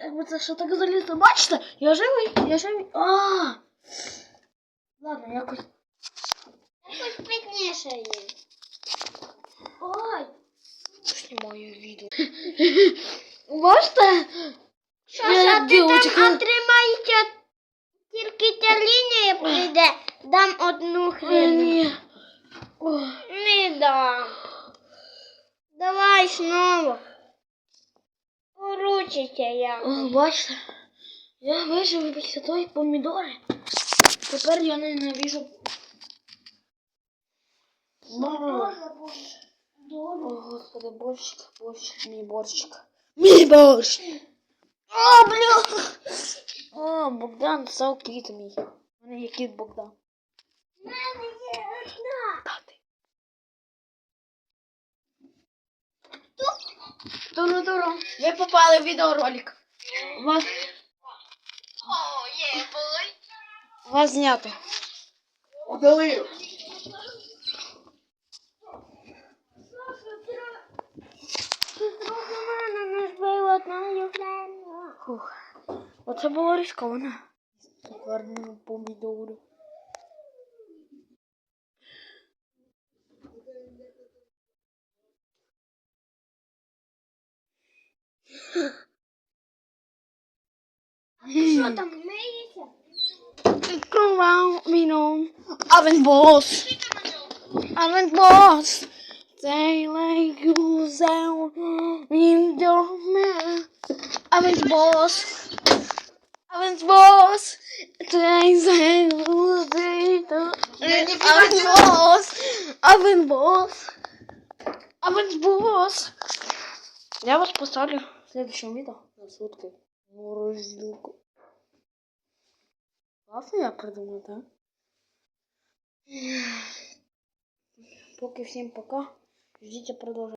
Якби це що так залізло. Бачите? Я живий, я живий. А! Ладно, якось. Якось пізніше є. Ой! Знімаю відео. Бачите? Що Я ж, як а ти там дівчинка. отримаєшся, тільки ця лінія прийде, дам одну Ой, хвилину. ні. Ой. Не дам. Давай знову. Поручиться я. О, бачите? Я вижив після тої помідори. Тепер я ненавижу. О, господи, борщик, борщик, мій борщик. Мій борщ! О, бля! О, Богдан став кіт мій. У мене є кіт Богдан. У мене є одна. Тати. Туру-туру. Ви попали в відеоролик. Вас... Вас знято. Удалив. Мене не збила одною хвилиною. Фух. Оце було ризиковано. Гарно помідору. Що там миється? Around me on oven boss. Oven boss. They like you sound in the man. Oven boss. Oven boss. They say you say the Oven boss. Oven boss. Oven boss. Я вас поставлю в следующем видео на сутки. Морозилку. Класно я придумав, так? Поки всім пока. Ждіть продовження.